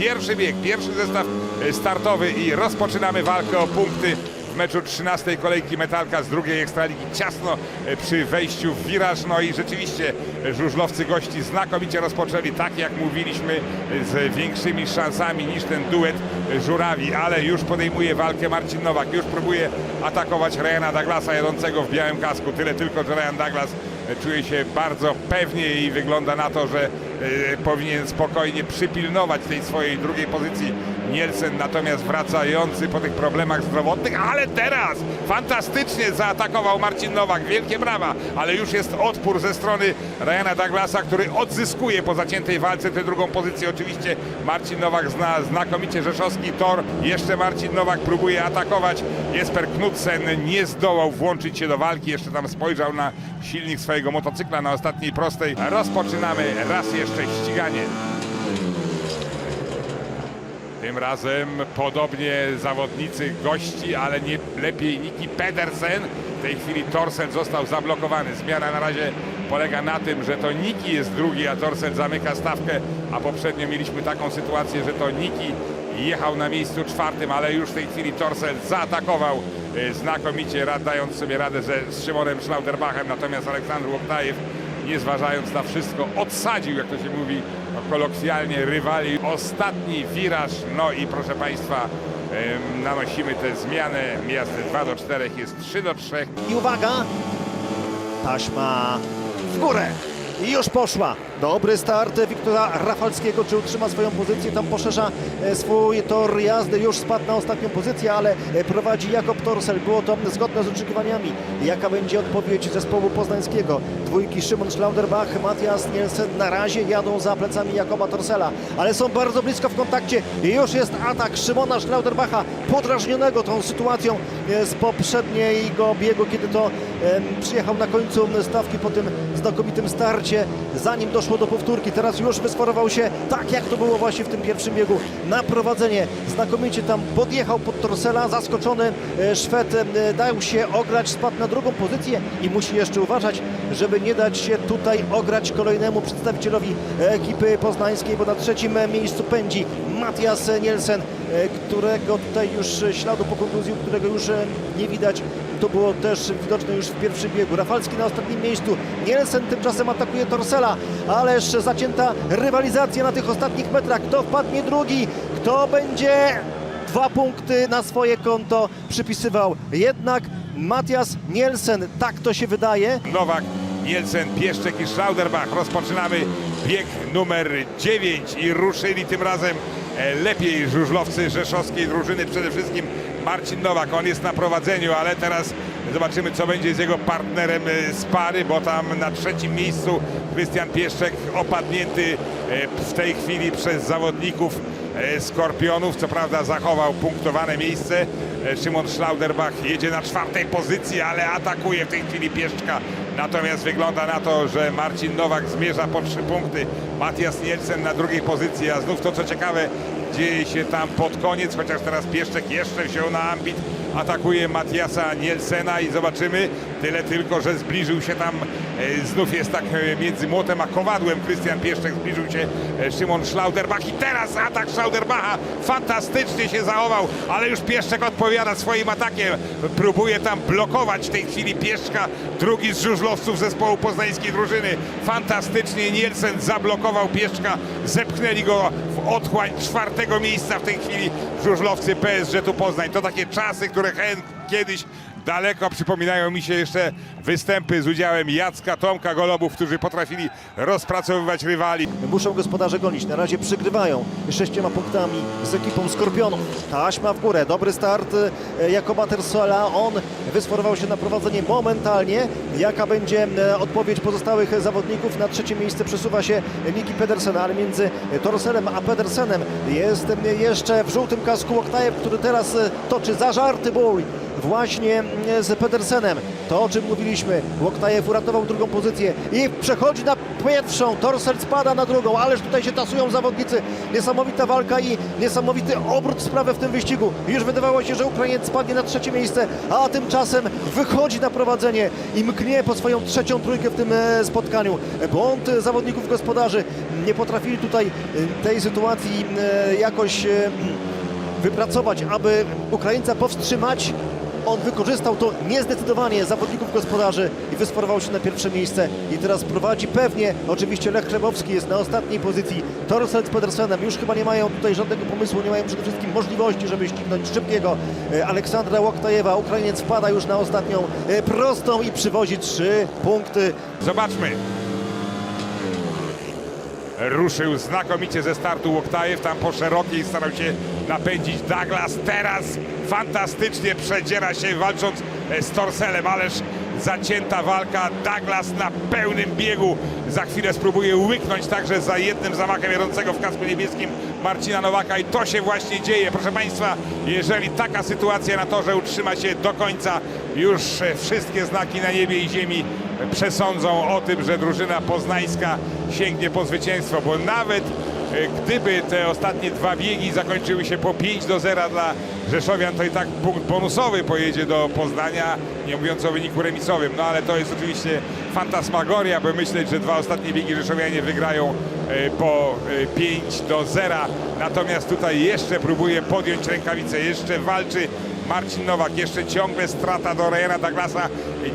Pierwszy bieg, pierwszy zestaw e, startowy i rozpoczynamy walkę o punkty w meczu 13 kolejki Metalka z drugiej Ekstraligi ciasno e, przy wejściu w wiraż. No i rzeczywiście e, żużlowcy gości znakomicie rozpoczęli, tak jak mówiliśmy, z większymi szansami niż ten duet Żurawi, ale już podejmuje walkę Marcin Nowak, już próbuje atakować Ryana Douglasa jadącego w białym kasku. Tyle tylko, że Ryan Douglas czuje się bardzo pewnie i wygląda na to, że powinien spokojnie przypilnować tej swojej drugiej pozycji Nielsen, natomiast wracający po tych problemach zdrowotnych, ale teraz fantastycznie zaatakował Marcin Nowak, wielkie brawa, ale już jest odpór ze strony Ryana Douglasa, który odzyskuje po zaciętej walce tę drugą pozycję. Oczywiście Marcin Nowak zna znakomicie rzeszowski tor, jeszcze Marcin Nowak próbuje atakować, Jesper Knudsen nie zdołał włączyć się do walki, jeszcze tam spojrzał na silnik swojego motocykla na ostatniej prostej. Rozpoczynamy raz jeszcze ściganie. Tym razem podobnie zawodnicy gości, ale nie lepiej Niki Pedersen. W tej chwili Torsen został zablokowany. Zmiana na razie polega na tym, że to Niki jest drugi, a Torsen zamyka stawkę, a poprzednio mieliśmy taką sytuację, że to Niki jechał na miejscu czwartym, ale już w tej chwili Torsen zaatakował e, znakomicie, dając sobie radę ze, z Szymonem Schlauterbachem, natomiast Aleksandr Łoktajew nie zważając na wszystko, odsadził, jak to się mówi kolokwialnie, rywali. Ostatni wiraż, no i proszę Państwa, nanosimy tę zmianę. Miasto 2 do 4 jest 3 do 3. I uwaga! Taśma w górę. I już poszła. Dobry start Wiktora Rafalskiego. Czy utrzyma swoją pozycję? Tam poszerza e, swój tor jazdy. Już spadł na ostatnią pozycję, ale e, prowadzi Jakob Torsel. Było to zgodne z oczekiwaniami. Jaka będzie odpowiedź zespołu poznańskiego? Dwójki Szymon Schlauderbach, Matias Nielsen na razie jadą za plecami Jakoba Torsela, ale są bardzo blisko w kontakcie. I już jest atak Szymona Schlauderbacha, podrażnionego tą sytuacją e, z poprzedniego biegu, kiedy to przyjechał na końcu stawki po tym znakomitym starcie, zanim doszło do powtórki. Teraz już wysforował się tak, jak to było właśnie w tym pierwszym biegu na prowadzenie. Znakomicie tam podjechał pod Torsela, zaskoczony e, Szwed e, dał się ograć, spadł na drugą pozycję i musi jeszcze uważać, żeby nie dać się tutaj ograć kolejnemu przedstawicielowi ekipy poznańskiej, bo na trzecim miejscu pędzi Matias Nielsen, e, którego tutaj już śladu po kontuzji, którego już nie widać. To było też widoczne już w pierwszym biegu. Rafalski na ostatnim miejscu. Nielsen tymczasem atakuje Torsela, ależ zacięta rywalizacja na tych ostatnich metrach. Kto wpadnie drugi? Kto będzie dwa punkty na swoje konto przypisywał? Jednak Matias Nielsen, tak to się wydaje. Nowak, Nielsen, Pieszczek i Schlauderbach. Rozpoczynamy bieg numer 9 i ruszyli tym razem lepiej żużlowcy rzeszowskiej drużyny. Przede wszystkim Marcin Nowak, on jest na prowadzeniu, ale teraz zobaczymy co będzie z jego partnerem e, z pary, bo tam na trzecim miejscu Krystian Pieszczek opadnięty e, w tej chwili przez zawodników e, Skorpionów. Co prawda zachował punktowane miejsce. E, Szymon Schlauderbach jedzie na czwartej pozycji, ale atakuje w tej chwili Pieszczka. Natomiast wygląda na to, że Marcin Nowak zmierza po trzy punkty. Matias Nielsen na drugiej pozycji, a znów to co ciekawe dzieje się tam pod koniec, chociaż teraz Pieszczek jeszcze wziął na ambit. Atakuje Matiasa Nielsena i zobaczymy. Tyle tylko, że zbliżył się tam, e, znów jest tak e, między młotem a kowadłem. Krystian Pieszczek zbliżył się e, Szymon Schlauderbach i teraz atak Schlauderbacha fantastycznie się zachował, ale już Pieszczek odpowiada swoim atakiem. Próbuje tam blokować w tej chwili Pieszczka, drugi z żużlowców zespołu poznańskiej drużyny. Fantastycznie Nielsen zablokował Pieszczka, zepchnęli go w otchłań czwartego miejsca w tej chwili żużlowcy PSG tu Poznań. To takie czasy, które chęt kiedyś daleko przypominają mi się jeszcze występy z udziałem Jacka, Tomka Golobów, którzy potrafili rozpracowywać rywali. Muszą gospodarze gonić. Na razie przygrywają sześcioma punktami z ekipą Skorpionów. Taśma w górę. Dobry start e, Jakoba Tersola. On wysforował się na prowadzenie momentalnie. Jaka będzie e, odpowiedź pozostałych zawodników? Na trzecie miejsce przesuwa się Niki Pedersen, ale między Torselem a Pedersenem jest e, jeszcze w żółtym kasku Oktajew, który teraz toczy zażarty bój właśnie e, z Pedersenem. To o czym mówiliśmy. Łoktajew uratował drugą pozycję i przechodzi na pierwszą. Torsel spada na drugą, ależ tutaj się tasują zawodnicy. Niesamowita walka i niesamowity obrót sprawy w tym wyścigu. Już wydawało się, że Ukrainiec spadnie na trzecie miejsce, a tymczasem wychodzi na prowadzenie i mknie po swoją trzecią trójkę w tym e, spotkaniu. Błąd zawodników gospodarzy. Nie potrafili tutaj e, tej sytuacji e, jakoś wypracować, aby Ukraińca powstrzymać. On wykorzystał to niezdecydowanie zawodników gospodarzy i wysparował się na pierwsze miejsce i teraz prowadzi pewnie, oczywiście Lech Chlebowski jest na ostatniej pozycji, Torsel z Pedersenem już chyba nie mają tutaj żadnego pomysłu, nie mają przede wszystkim możliwości, żeby ścignąć szybkiego e, Aleksandra Łoktajewa. Ukrainiec wpada już na ostatnią e, prostą i przywozi trzy punkty. Zobaczmy. Ruszył znakomicie ze startu Łoktajew, tam po szerokiej starał się napędzić Douglas. Teraz fantastycznie przedziera się walcząc e, z Torselem, ależ zacięta walka. Douglas na pełnym biegu. Za chwilę spróbuje łyknąć także za jednym zamachem jadącego w kasku niebieskim Marcina Nowaka i to się właśnie dzieje. Proszę Państwa, jeżeli taka sytuacja na torze utrzyma się do końca, już e, wszystkie znaki na niebie i ziemi przesądzą o tym, że drużyna poznańska sięgnie po zwycięstwo, bo nawet e, gdyby te ostatnie dwa biegi zakończyły się po 5 do 0 dla Rzeszowian, to i tak punkt bonusowy pojedzie do Poznania, nie mówiąc o wyniku remisowym. No ale to jest oczywiście fantasmagoria, by myśleć, że dwa ostatnie biegi Rzeszowianie wygrają e, po e, 5 do 0. Natomiast tutaj jeszcze próbuje podjąć rękawicę, jeszcze walczy Marcin Nowak, jeszcze ciągle strata do Ryana Douglasa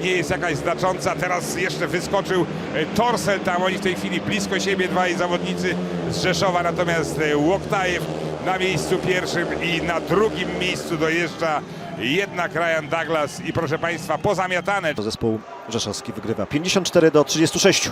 nie jest jakaś znacząca. Teraz jeszcze wyskoczył e, Torsel, tam oni w tej chwili blisko siebie, dwaj zawodnicy z Rzeszowa, natomiast e, Łoktajew na miejscu pierwszym i na drugim miejscu dojeżdża jednak Ryan Douglas i proszę Państwa, pozamiatane zespół rzeszowski wygrywa 54 do 36.